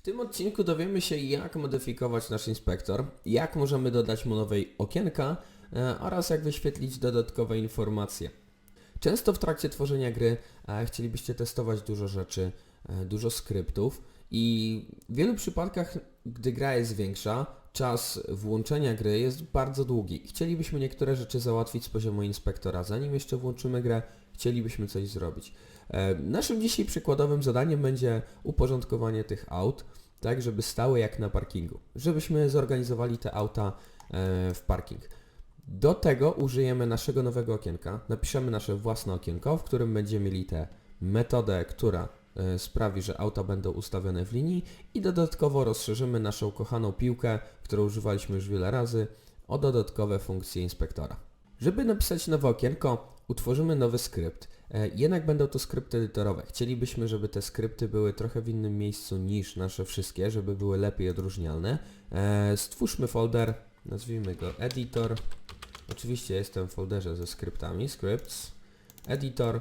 W tym odcinku dowiemy się jak modyfikować nasz inspektor, jak możemy dodać mu nowej okienka e, oraz jak wyświetlić dodatkowe informacje. Często w trakcie tworzenia gry e, chcielibyście testować dużo rzeczy, e, dużo skryptów i w wielu przypadkach, gdy gra jest większa, czas włączenia gry jest bardzo długi. Chcielibyśmy niektóre rzeczy załatwić z poziomu inspektora. Zanim jeszcze włączymy grę, chcielibyśmy coś zrobić. E, Naszym dzisiaj przykładowym zadaniem będzie uporządkowanie tych aut, tak żeby stały jak na parkingu. Żebyśmy zorganizowali te auta e, w parking. Do tego użyjemy naszego nowego okienka. Napiszemy nasze własne okienko, w którym będziemy mieli tę metodę, która e, sprawi, że auta będą ustawione w linii i dodatkowo rozszerzymy naszą kochaną piłkę, którą używaliśmy już wiele razy, o dodatkowe funkcje inspektora. Żeby napisać nowe okienko, utworzymy nowy skrypt. E, Jednak będą to skrypty edytorowe. Chcielibyśmy, żeby te skrypty były trochę w innym miejscu niż nasze wszystkie, żeby były lepiej odróżnialne. E, Stwórzmy folder, nazwijmy go editor. Oczywiście jestem w folderze ze skryptami, scripts, editor,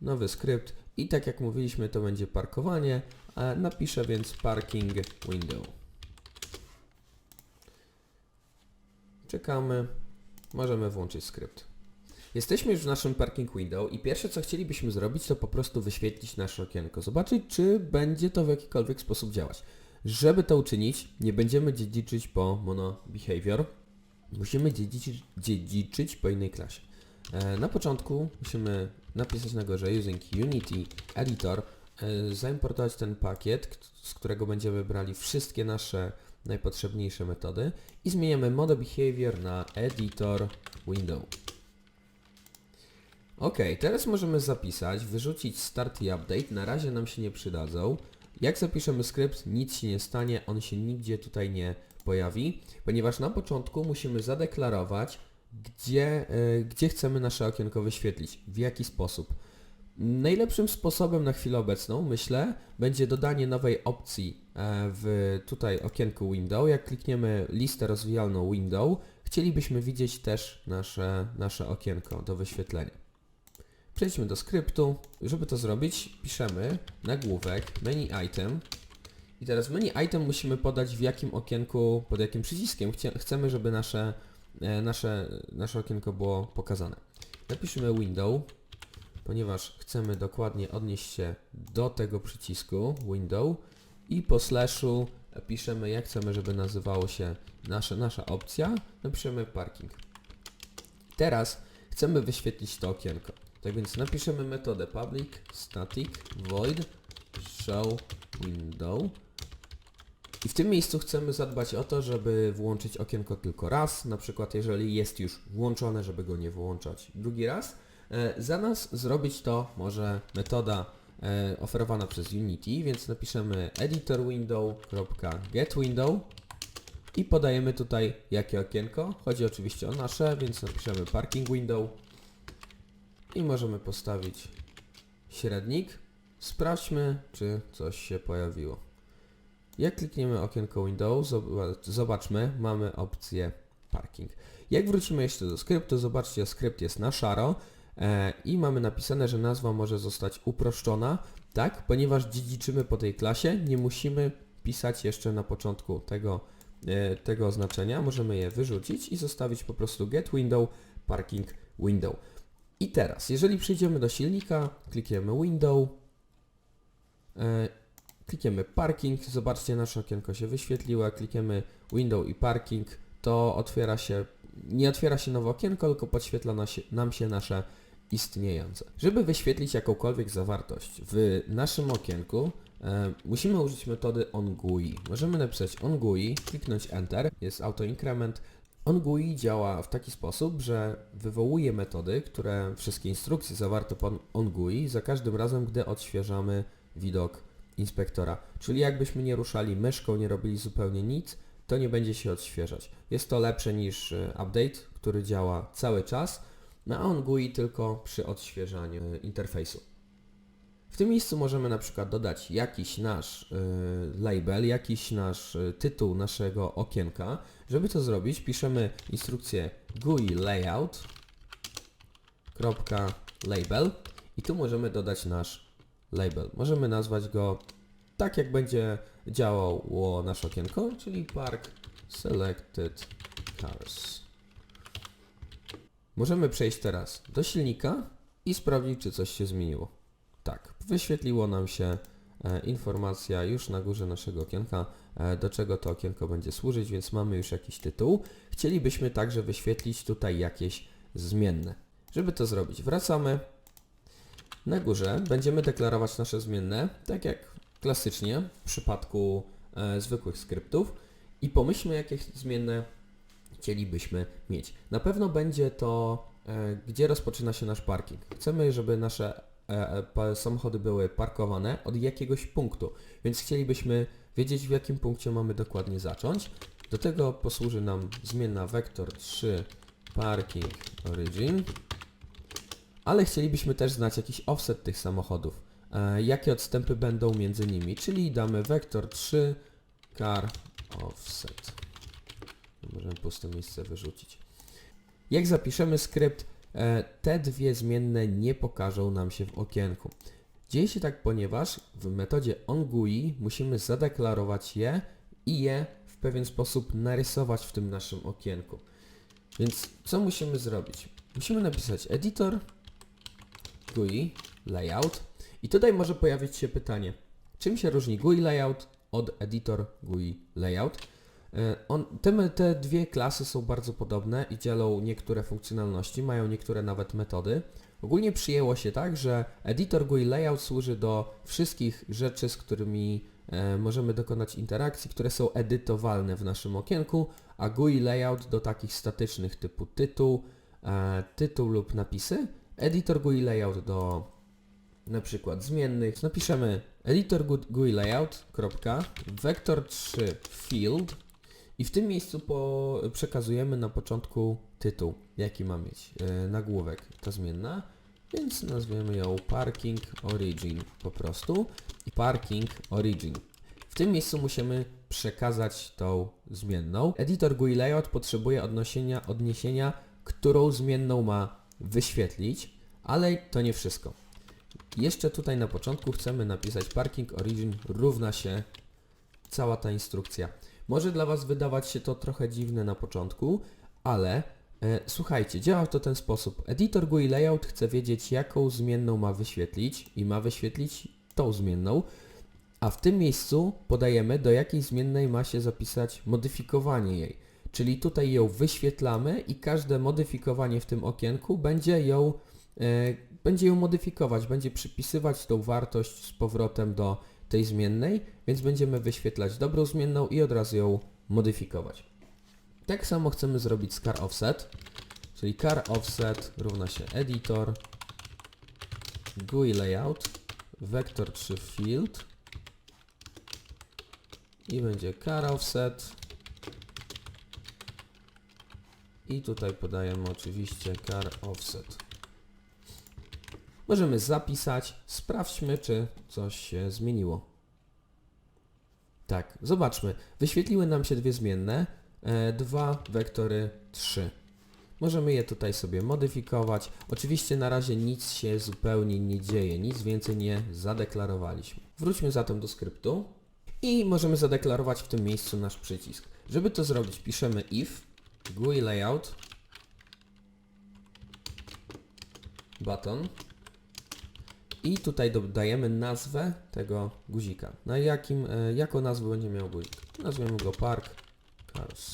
nowy skrypt i tak jak mówiliśmy to będzie parkowanie. E, Napiszę więc parking window. Czekamy. Możemy włączyć skrypt. Jesteśmy już w naszym parking window i pierwsze co chcielibyśmy zrobić to po prostu wyświetlić nasze okienko. Zobaczyć czy będzie to w jakikolwiek sposób działać. Żeby to uczynić nie będziemy dziedziczyć po mono behavior. Musimy dziedziczyć, dziedziczyć po innej klasie. E, na początku musimy napisać na górze using Unity Editor, e, zaimportować ten pakiet, z którego będziemy brali wszystkie nasze najpotrzebniejsze metody i zmieniamy mono behavior na editor window. Ok, teraz możemy zapisać, wyrzucić start i update, na razie nam się nie przydadzą. Jak zapiszemy skrypt, nic się nie stanie, on się nigdzie tutaj nie pojawi, ponieważ na początku musimy zadeklarować, gdzie, e, gdzie chcemy nasze okienko wyświetlić, w jaki sposób. Najlepszym sposobem na chwilę obecną, myślę, będzie dodanie nowej opcji e, w tutaj okienku window. Jak klikniemy listę rozwijalną window, chcielibyśmy widzieć też nasze, nasze okienko do wyświetlenia. Przejdźmy do skryptu. Żeby to zrobić, piszemy nagłówek menu item i teraz menu item musimy podać w jakim okienku, pod jakim przyciskiem chcemy, żeby nasze, e, nasze, nasze okienko było pokazane. Napiszmy window, ponieważ chcemy dokładnie odnieść się do tego przycisku window i po slashu piszemy jak chcemy, żeby nazywało się nasza, nasza opcja. Napiszemy parking. Teraz chcemy wyświetlić to okienko. Tak więc napiszemy metodę public static void show window i w tym miejscu chcemy zadbać o to, żeby włączyć okienko tylko raz, na przykład jeżeli jest już włączone, żeby go nie wyłączać drugi raz. E, Za nas zrobić to może metoda e, oferowana przez Unity, więc napiszemy editor window.getWindow i podajemy tutaj jakie okienko. Chodzi oczywiście o nasze, więc napiszemy parking window i możemy postawić średnik. Sprawdźmy, czy coś się pojawiło. Jak klikniemy okienko Windows, zoba- zobaczmy, mamy opcję parking. Jak wrócimy jeszcze do skryptu, zobaczcie, skrypt jest na szaro i mamy napisane, że nazwa może zostać uproszczona, tak, ponieważ dziedziczymy po tej klasie, nie musimy pisać jeszcze na początku tego, e, tego oznaczenia, możemy je wyrzucić i zostawić po prostu get window, parking window. I teraz, jeżeli przejdziemy do silnika, klikniemy window, e, Klikniemy parking, zobaczcie nasze okienko się wyświetliło, klikniemy window i parking, to otwiera się, nie otwiera się nowe okienko, tylko podświetla nam się nasze istniejące. Żeby wyświetlić jakąkolwiek zawartość w naszym okienku, e, musimy użyć metody onGUI. Możemy napisać onGUI, kliknąć Enter, jest autoinkrement. OnGUI działa w taki sposób, że wywołuje metody, które wszystkie instrukcje zawarte pod OnGUI za każdym razem, gdy odświeżamy widok inspektora. Czyli jakbyśmy nie ruszali myszką, nie robili zupełnie nic, to nie będzie się odświeżać. Jest to lepsze niż e, update, który działa cały czas, no a on GUI tylko przy odświeżaniu e, interfejsu. W tym miejscu możemy na przykład dodać jakiś nasz y, label, jakiś nasz y, tytuł naszego okienka. Żeby to zrobić, piszemy instrukcję GUI layout label i tu możemy dodać nasz label. Możemy nazwać go tak jak będzie działało nasze okienko, czyli Park Selected Cars. Możemy przejść teraz do silnika i sprawdzić, czy coś się zmieniło. Tak, wyświetliło nam się e, informacja już na górze naszego okienka, e, do czego to okienko będzie służyć, więc mamy już jakiś tytuł. Chcielibyśmy także wyświetlić tutaj jakieś zmienne. Żeby to zrobić, wracamy. Na górze będziemy deklarować nasze zmienne, tak jak klasycznie w przypadku e, zwykłych skryptów i pomyślmy, jakie zmienne chcielibyśmy mieć. Na pewno będzie to, e, gdzie rozpoczyna się nasz parking. Chcemy, żeby nasze e, samochody były parkowane od jakiegoś punktu, więc chcielibyśmy wiedzieć, w jakim punkcie mamy dokładnie zacząć. Do tego posłuży nam zmienna vector 3 parking origin, ale chcielibyśmy też znać jakiś offset tych samochodów, e, jakie odstępy będą między nimi, czyli damy vector 3 car offset. Możemy puste miejsce wyrzucić. Jak zapiszemy skrypt, e, te dwie zmienne nie pokażą nam się w okienku. Dzieje się tak, ponieważ w metodzie onGUI musimy zadeklarować je i je w pewien sposób narysować w tym naszym okienku. Więc co musimy zrobić? Musimy napisać editor GUI layout i tutaj może pojawić się pytanie, czym się różni GUI layout od editor GUI layout? E, On, te, te dwie klasy są bardzo podobne i dzielą niektóre funkcjonalności, mają niektóre nawet metody. Ogólnie przyjęło się tak, że editor GUI layout służy do wszystkich rzeczy, z którymi e, możemy dokonać interakcji, które są edytowalne w naszym okienku, a GUI layout do takich statycznych typu tytuł, e, tytuł lub napisy. Editor GUI layout do na przykład zmiennych. Napiszemy editor gu- GUI layout, kropka, vector 3 field i w tym miejscu po, przekazujemy na początku tytuł, jaki ma mieć e, nagłówek, ta zmienna, więc nazwiemy ją parking origin po prostu i parking origin. W tym miejscu musimy przekazać tą zmienną. Editor GUI layout potrzebuje odnosienia, odniesienia, którą zmienną ma wyświetlić, ale to nie wszystko. Jeszcze tutaj na początku chcemy napisać parking origin równa się cała ta instrukcja. Może dla Was wydawać się to trochę dziwne na początku, ale e, słuchajcie, działa to ten sposób. Editor GUI Layout chce wiedzieć, jaką zmienną ma wyświetlić i ma wyświetlić tą zmienną, a w tym miejscu podajemy, do jakiej zmiennej ma się zapisać modyfikowanie jej. Czyli tutaj ją wyświetlamy i każde modyfikowanie w tym okienku będzie ją, e, będzie ją modyfikować, będzie przypisywać tą wartość z powrotem do tej zmiennej, więc będziemy wyświetlać dobrą zmienną i od razu ją modyfikować. Tak samo chcemy zrobić z car offset, czyli car offset równa się editor GUI layout vector 3 field i będzie car offset i tutaj podajemy oczywiście car offset. Możemy zapisać, sprawdźmy czy coś się zmieniło. Tak, zobaczmy. Wyświetliły nam się dwie zmienne, e, dwa wektory 3. Możemy je tutaj sobie modyfikować. Oczywiście na razie nic się zupełnie nie dzieje, nic więcej nie zadeklarowaliśmy. Wróćmy zatem do skryptu i możemy zadeklarować w tym miejscu nasz przycisk. Żeby to zrobić, piszemy if GUI layout button i tutaj dodajemy nazwę tego guzika. Na jakim, e, jaką nazwę będzie miał guzik? Nazwiemy go Park Cars.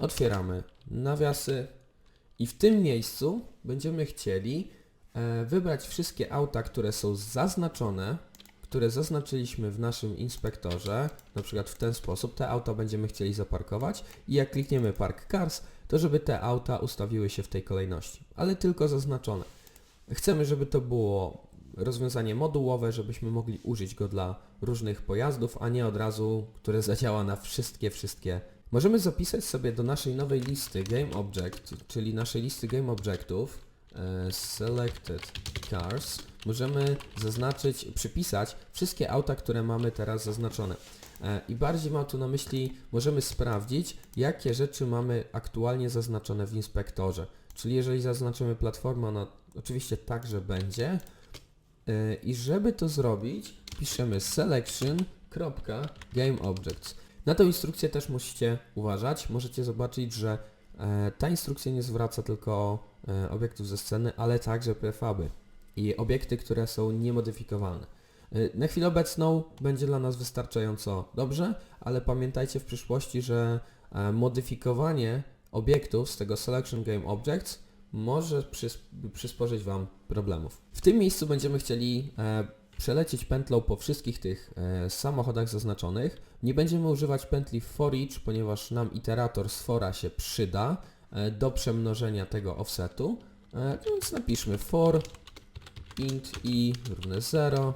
Otwieramy nawiasy i w tym miejscu będziemy chcieli e, wybrać wszystkie auta, które są zaznaczone, które zaznaczyliśmy w naszym inspektorze, na przykład w ten sposób, te auta będziemy chcieli zaparkować i jak klikniemy Park Cars, to żeby te auta ustawiły się w tej kolejności, ale tylko zaznaczone. Chcemy, żeby to było rozwiązanie modułowe, żebyśmy mogli użyć go dla różnych pojazdów, a nie od razu, które zadziała na wszystkie, wszystkie. Możemy zapisać sobie do naszej nowej listy Game Object, czyli naszej listy Game Objectów e, Selected Cars. Możemy zaznaczyć, przypisać wszystkie auta, które mamy teraz zaznaczone. E, I bardziej mam tu na myśli, możemy sprawdzić, jakie rzeczy mamy aktualnie zaznaczone w inspektorze. Czyli jeżeli zaznaczymy platformę, ona oczywiście także będzie, e, i żeby to zrobić, piszemy selection.gameObjects. Na tę instrukcję też musicie uważać. Możecie zobaczyć, że e, ta instrukcja nie zwraca tylko e, obiektów ze sceny, ale także prefaby i obiekty, które są niemodyfikowalne. Na chwilę obecną będzie dla nas wystarczająco dobrze, ale pamiętajcie w przyszłości, że modyfikowanie obiektów z tego Selection Game Objects może przys- przysporzyć Wam problemów. W tym miejscu będziemy chcieli e, przelecieć pętlą po wszystkich tych e, samochodach zaznaczonych. Nie będziemy używać pętli for each, ponieważ nam iterator z fora się przyda e, do przemnożenia tego offsetu. Więc napiszmy for int i równe 0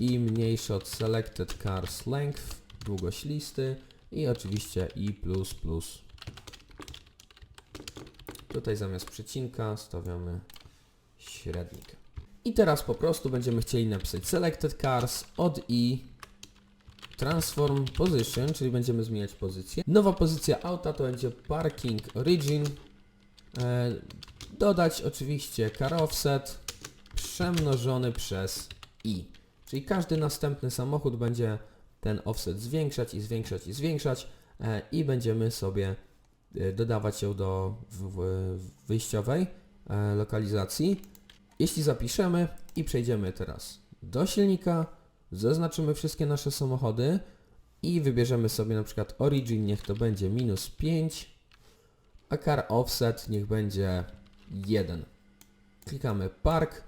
i mniejsze od selected cars length, długość listy i oczywiście i plus plus. Tutaj zamiast przecinka stawiamy średnik. I teraz po prostu będziemy chcieli napisać selected cars od i transform position, czyli będziemy zmieniać pozycję. Nowa pozycja auta to będzie parking origin. E, dodać oczywiście car offset przemnożony przez i. Czyli każdy następny samochód będzie ten offset zwiększać i zwiększać i zwiększać e, i będziemy sobie dodawać ją do wyjściowej e, lokalizacji. Jeśli zapiszemy i przejdziemy teraz do silnika, zaznaczymy wszystkie nasze samochody i wybierzemy sobie na przykład origin, niech to będzie minus 5, a car offset niech będzie 1. Klikamy park,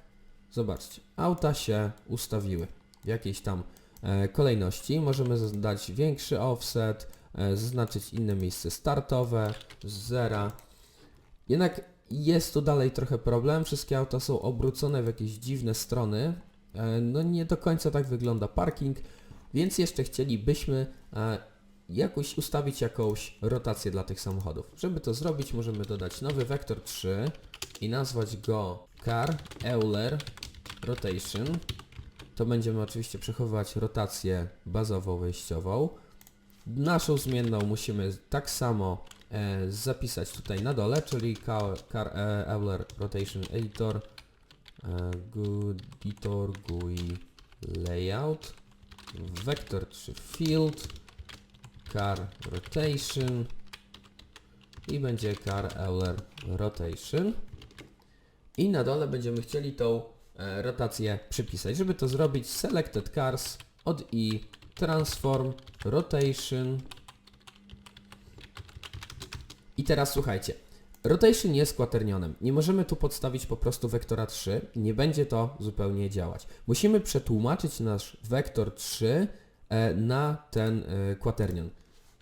zobaczcie, auta się ustawiły w jakiejś tam e, kolejności. Możemy dać większy offset, e, zaznaczyć inne miejsce startowe, zera. Jednak jest tu dalej trochę problem, wszystkie auta są obrócone w jakieś dziwne strony. E, no nie do końca tak wygląda parking, więc jeszcze chcielibyśmy e, jakoś ustawić jakąś rotację dla tych samochodów. Żeby to zrobić możemy dodać nowy vektor 3 i nazwać go car Euler rotation. To będziemy oczywiście przechowywać rotację bazową wejściową. Naszą zmienną musimy tak samo e, zapisać tutaj na dole, czyli car, e, Euler Rotation Editor, e, editor GUI Layout, Vector 3 Field, Car Rotation i będzie Car Euler Rotation. I na dole będziemy chcieli tą e, rotację przypisać. Żeby to zrobić, Selected Cars od i Transform Rotation i teraz słuchajcie. Rotation jest quaternionem. Nie możemy tu podstawić po prostu wektora 3. Nie będzie to zupełnie działać. Musimy przetłumaczyć nasz wektor 3 e, na ten e, quaternion.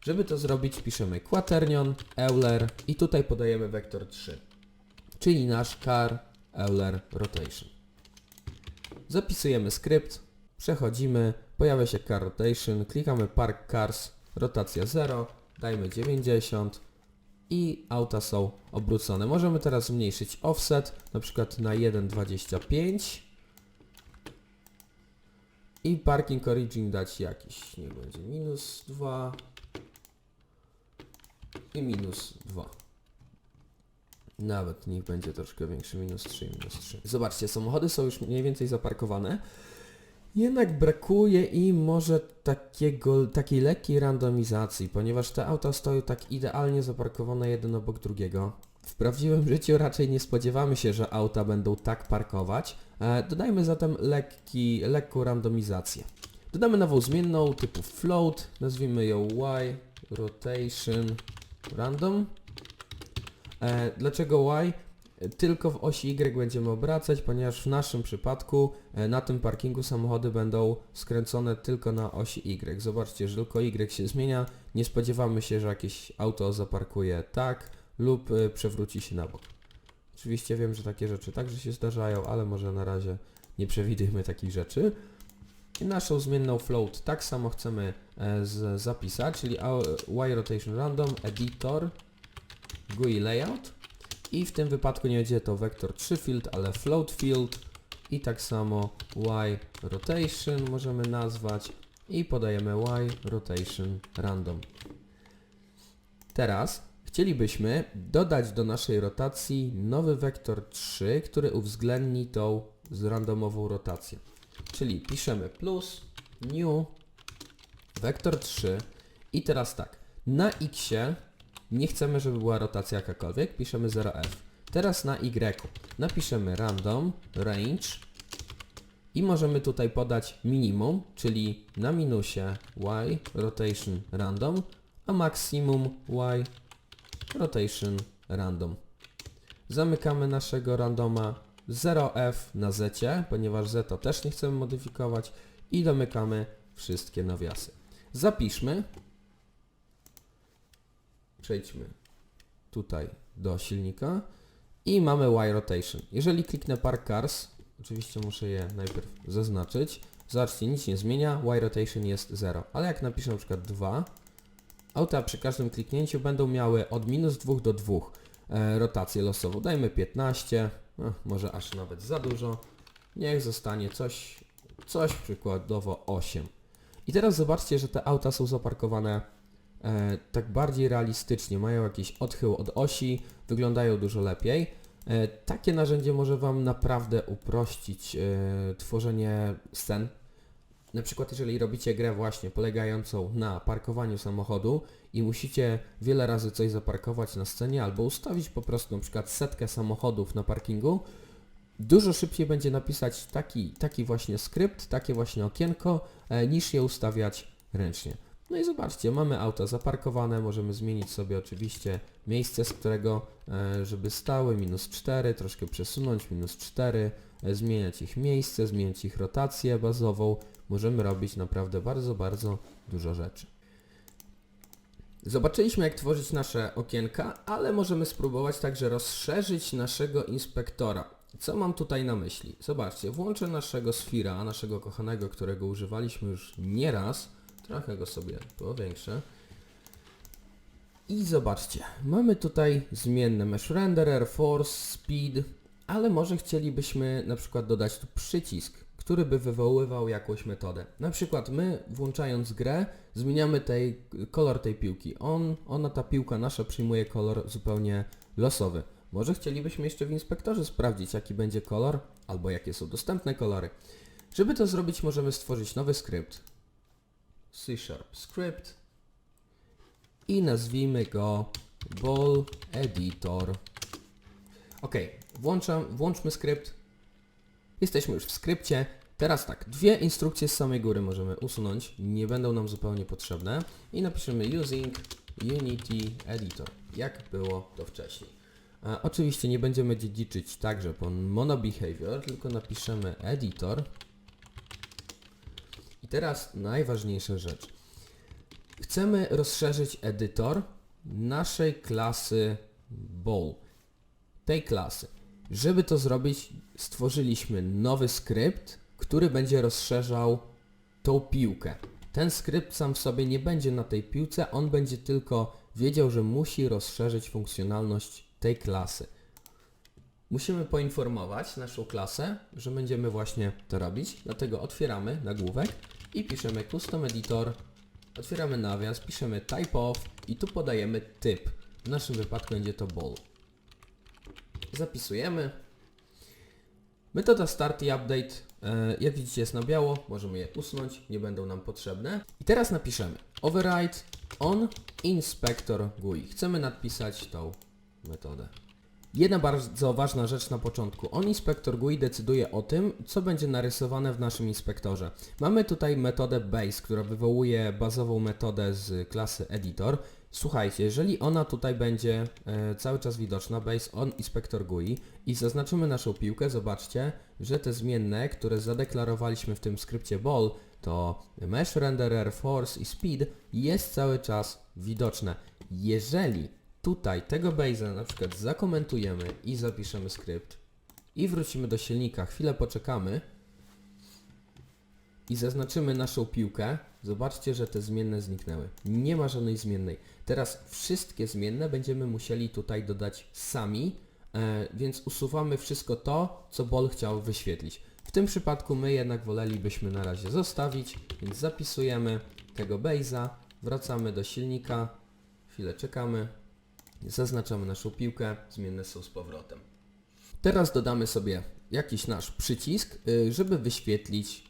Żeby to zrobić piszemy quaternion, Euler i tutaj podajemy wektor 3. Czyli nasz car Euler rotation. Zapisujemy skrypt, przechodzimy, pojawia się car rotation, klikamy park cars, rotacja 0, dajmy 90 i auta są obrócone. Możemy teraz zmniejszyć offset, na przykład na 1,25 i parking origin dać jakiś, niech będzie minus 2 i minus 2. Nawet niech będzie troszkę większy, minus 3, minus 3. Zobaczcie, samochody są już mniej więcej zaparkowane. Jednak brakuje im może takiego, takiej lekkiej randomizacji, ponieważ te auta stoją tak idealnie zaparkowane jeden obok drugiego. W prawdziwym życiu raczej nie spodziewamy się, że auta będą tak parkować. E, dodajmy zatem lekki, lekką randomizację. Dodamy nową zmienną typu float, nazwijmy ją y rotation random. E, dlaczego y? Tylko w osi Y będziemy obracać, ponieważ w naszym przypadku e, na tym parkingu samochody będą skręcone tylko na osi Y. Zobaczcie, że tylko Y się zmienia. Nie spodziewamy się, że jakieś auto zaparkuje tak lub e, przewróci się na bok. Oczywiście wiem, że takie rzeczy także się zdarzają, ale może na razie nie przewidujmy takich rzeczy. I naszą zmienną float tak samo chcemy e, zapisać, czyli y rotation random editor GUI layout i w tym wypadku nie będzie to vector 3 field, ale float field i tak samo y rotation możemy nazwać i podajemy y rotation random. Teraz chcielibyśmy dodać do naszej rotacji nowy wektor 3, który uwzględni tą randomową rotację. Czyli piszemy plus, new, wektor 3 i teraz tak, na x nie chcemy, żeby była rotacja jakakolwiek, piszemy 0f. Teraz na y napiszemy random, range i możemy tutaj podać minimum, czyli na minusie y rotation random, a maksimum y rotation random. Zamykamy naszego randoma 0f na z, ponieważ z to też nie chcemy modyfikować i domykamy wszystkie nawiasy. Zapiszmy. Przejdźmy tutaj do silnika i mamy Y rotation. Jeżeli kliknę Park Cars, oczywiście muszę je najpierw zaznaczyć, zobaczcie, nic nie zmienia, Y rotation jest 0, ale jak napiszę na przykład 2, auta przy każdym kliknięciu będą miały od minus 2 do 2 e, rotację losową. Dajmy 15, no, może aż nawet za dużo, niech zostanie coś, coś przykładowo 8. I teraz zobaczcie, że te auta są zaparkowane e, tak bardziej realistycznie, mają jakiś odchył od osi, wyglądają dużo lepiej. E, takie narzędzie może Wam naprawdę uprościć e, tworzenie scen. Na przykład jeżeli robicie grę właśnie polegającą na parkowaniu samochodu i musicie wiele razy coś zaparkować na scenie albo ustawić po prostu na przykład setkę samochodów na parkingu, dużo szybciej będzie napisać taki, taki właśnie skrypt, takie właśnie okienko, e, niż je ustawiać ręcznie. No i zobaczcie, mamy auta zaparkowane, możemy zmienić sobie oczywiście miejsce, z którego, e, żeby stały, minus 4, troszkę przesunąć, minus 4, e, zmieniać ich miejsce, zmieniać ich rotację bazową. Możemy robić naprawdę bardzo, bardzo dużo rzeczy. Zobaczyliśmy jak tworzyć nasze okienka, ale możemy spróbować także rozszerzyć naszego inspektora. Co mam tutaj na myśli? Zobaczcie, włączę naszego Sfira, naszego kochanego, którego używaliśmy już nieraz. Trochę go sobie powiększę. I zobaczcie, mamy tutaj zmienne Mesh Renderer, Force, Speed, ale może chcielibyśmy na przykład dodać tu przycisk, który by wywoływał jakąś metodę. Na przykład my włączając grę zmieniamy tej, kolor tej piłki. On, ona, ta piłka nasza przyjmuje kolor zupełnie losowy. Może chcielibyśmy jeszcze w inspektorze sprawdzić jaki będzie kolor, albo jakie są dostępne kolory. Żeby to zrobić możemy stworzyć nowy skrypt. C Sharp Script i nazwijmy go Ball Editor. Ok, włączam, włączmy skrypt. Jesteśmy już w skrypcie. Teraz tak, dwie instrukcje z samej góry możemy usunąć, nie będą nam zupełnie potrzebne i napiszemy using Unity Editor, jak było to wcześniej. A, oczywiście nie będziemy dziedziczyć także po monobehavior, tylko napiszemy editor. I teraz najważniejsza rzecz. Chcemy rozszerzyć edytor naszej klasy ball, tej klasy. Żeby to zrobić, stworzyliśmy nowy skrypt, który będzie rozszerzał tą piłkę. Ten skrypt sam w sobie nie będzie na tej piłce, on będzie tylko wiedział, że musi rozszerzyć funkcjonalność tej klasy. Musimy poinformować naszą klasę, że będziemy właśnie to robić, dlatego otwieramy nagłówek i piszemy custom editor, otwieramy nawias, piszemy type of i tu podajemy typ. W naszym wypadku będzie to ball. Zapisujemy. Metoda start i update, e, jak widzicie jest na biało, możemy je usunąć, nie będą nam potrzebne. I teraz napiszemy override on inspector GUI. Chcemy nadpisać tą metodę. Jedna bardzo ważna rzecz na początku. On inspektor GUI decyduje o tym, co będzie narysowane w naszym inspektorze. Mamy tutaj metodę base, która wywołuje bazową metodę z klasy editor. Słuchajcie, jeżeli ona tutaj będzie e, cały czas widoczna, base on inspector GUI i zaznaczymy naszą piłkę, zobaczcie, że te zmienne, które zadeklarowaliśmy w tym skrypcie ball, to mesh renderer, force i speed jest cały czas widoczne. Jeżeli tutaj tego base'a na przykład zakomentujemy i zapiszemy skrypt. I wrócimy do silnika, chwilę poczekamy. I zaznaczymy naszą piłkę, zobaczcie, że te zmienne zniknęły. Nie ma żadnej zmiennej. Teraz wszystkie zmienne będziemy musieli tutaj dodać sami, e, więc usuwamy wszystko to, co Bol chciał wyświetlić. W tym przypadku my jednak wolelibyśmy na razie zostawić, więc zapisujemy tego base'a, wracamy do silnika, chwilę czekamy, zaznaczamy naszą piłkę, zmienne są z powrotem. Teraz dodamy sobie jakiś nasz przycisk, y, żeby wyświetlić,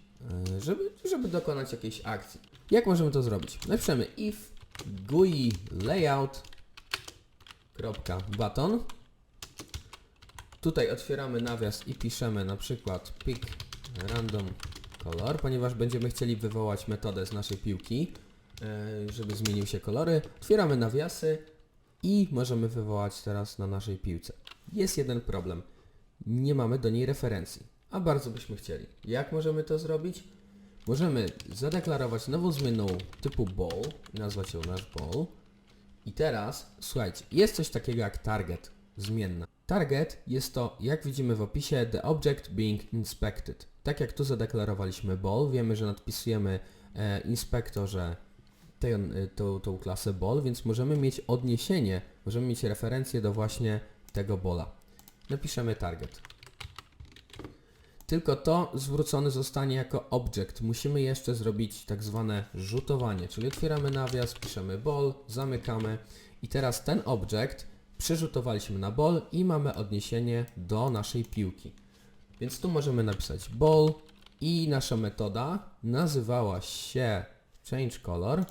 y, żeby, żeby dokonać jakiejś akcji. Jak możemy to zrobić? Napiszemy if GUI layout button Tutaj otwieramy nawias i piszemy na przykład pick random color, ponieważ będziemy chcieli wywołać metodę z naszej piłki, e, żeby zmienił się kolory. Otwieramy nawiasy i możemy wywołać teraz na naszej piłce. Jest jeden problem. Nie mamy do niej referencji, a bardzo byśmy chcieli. Jak możemy to zrobić? Możemy zadeklarować nową zmienną typu ball nazwać ją nasz ball. I teraz, słuchajcie, jest coś takiego jak target, zmienna. Target jest to, jak widzimy w opisie, the object being inspected. Tak jak tu zadeklarowaliśmy ball, wiemy, że nadpisujemy e, inspektorze tę, e, tą, tą klasę ball, więc możemy mieć odniesienie, możemy mieć referencję do właśnie tego bola. Napiszemy target. Tylko to zwrócone zostanie jako object. Musimy jeszcze zrobić tak zwane rzutowanie, czyli otwieramy nawias, piszemy ball, zamykamy i teraz ten object przerzutowaliśmy na ball i mamy odniesienie do naszej piłki. Więc tu możemy napisać ball i nasza metoda nazywała się change color.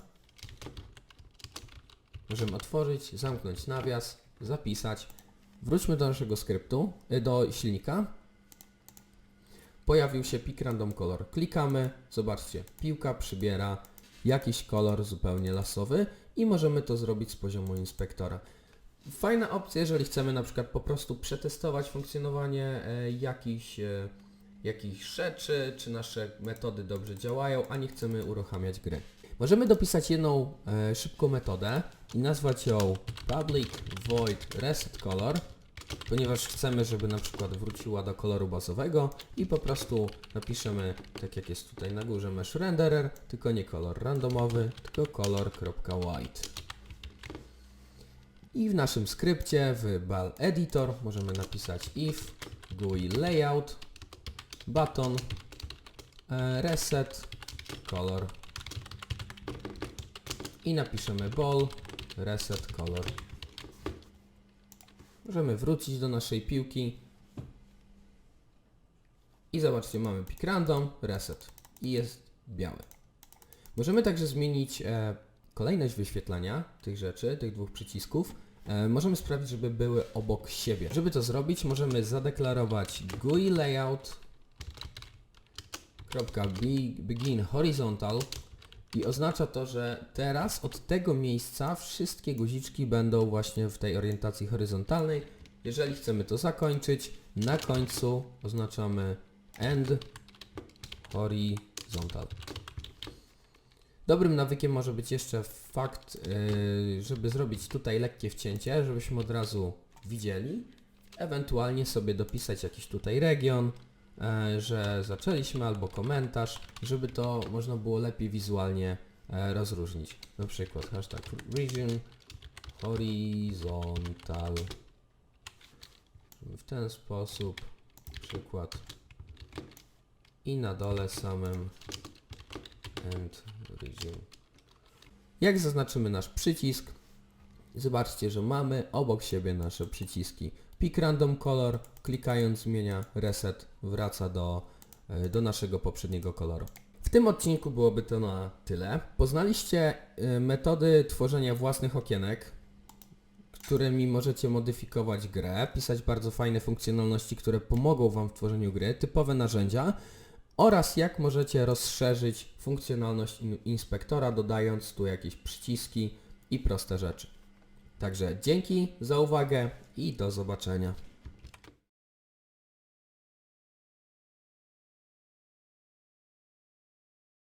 Możemy otworzyć, zamknąć nawias, zapisać. Wróćmy do naszego skryptu, y, do silnika. Pojawił się pick random color. Klikamy, zobaczcie, piłka przybiera jakiś kolor zupełnie lasowy i możemy to zrobić z poziomu inspektora. Fajna opcja, jeżeli chcemy na przykład po prostu przetestować funkcjonowanie e, jakichś, e, jakichś rzeczy, czy nasze metody dobrze działają, a nie chcemy uruchamiać gry. Możemy dopisać jedną e, szybką metodę i nazwać ją public void reset color, ponieważ chcemy, żeby na przykład wróciła do koloru bazowego i po prostu napiszemy, tak jak jest tutaj na górze mesh renderer, tylko nie kolor randomowy, tylko color.white. I w naszym skrypcie w bal editor możemy napisać if GUI layout button e, reset color i napiszemy ball reset color. Możemy wrócić do naszej piłki i zobaczcie, mamy pick random, reset i jest biały. Możemy także zmienić e, kolejność wyświetlania tych rzeczy, tych dwóch przycisków. E, możemy sprawić, żeby były obok siebie. Żeby to zrobić, możemy zadeklarować GUI layout be- begin horizontal i oznacza to, że teraz od tego miejsca wszystkie guziczki będą właśnie w tej orientacji horyzontalnej. Jeżeli chcemy to zakończyć, na końcu oznaczamy end horizontal. Dobrym nawykiem może być jeszcze fakt, yy, żeby zrobić tutaj lekkie wcięcie, żebyśmy od razu widzieli. Ewentualnie sobie dopisać jakiś tutaj region, że zaczęliśmy albo komentarz, żeby to można było lepiej wizualnie e, rozróżnić. Na przykład hashtag region horizontal. W ten sposób przykład i na dole samym end region. Jak zaznaczymy nasz przycisk, zobaczcie, że mamy obok siebie nasze przyciski. Pick random color, klikając zmienia reset, wraca do, e, do naszego poprzedniego koloru. W tym odcinku byłoby to na tyle. Poznaliście e, metody tworzenia własnych okienek, którymi możecie modyfikować grę, pisać bardzo fajne funkcjonalności, które pomogą Wam w tworzeniu gry, typowe narzędzia oraz jak możecie rozszerzyć funkcjonalność in- inspektora, dodając tu jakieś przyciski i proste rzeczy. Także dzięki za uwagę i do zobaczenia.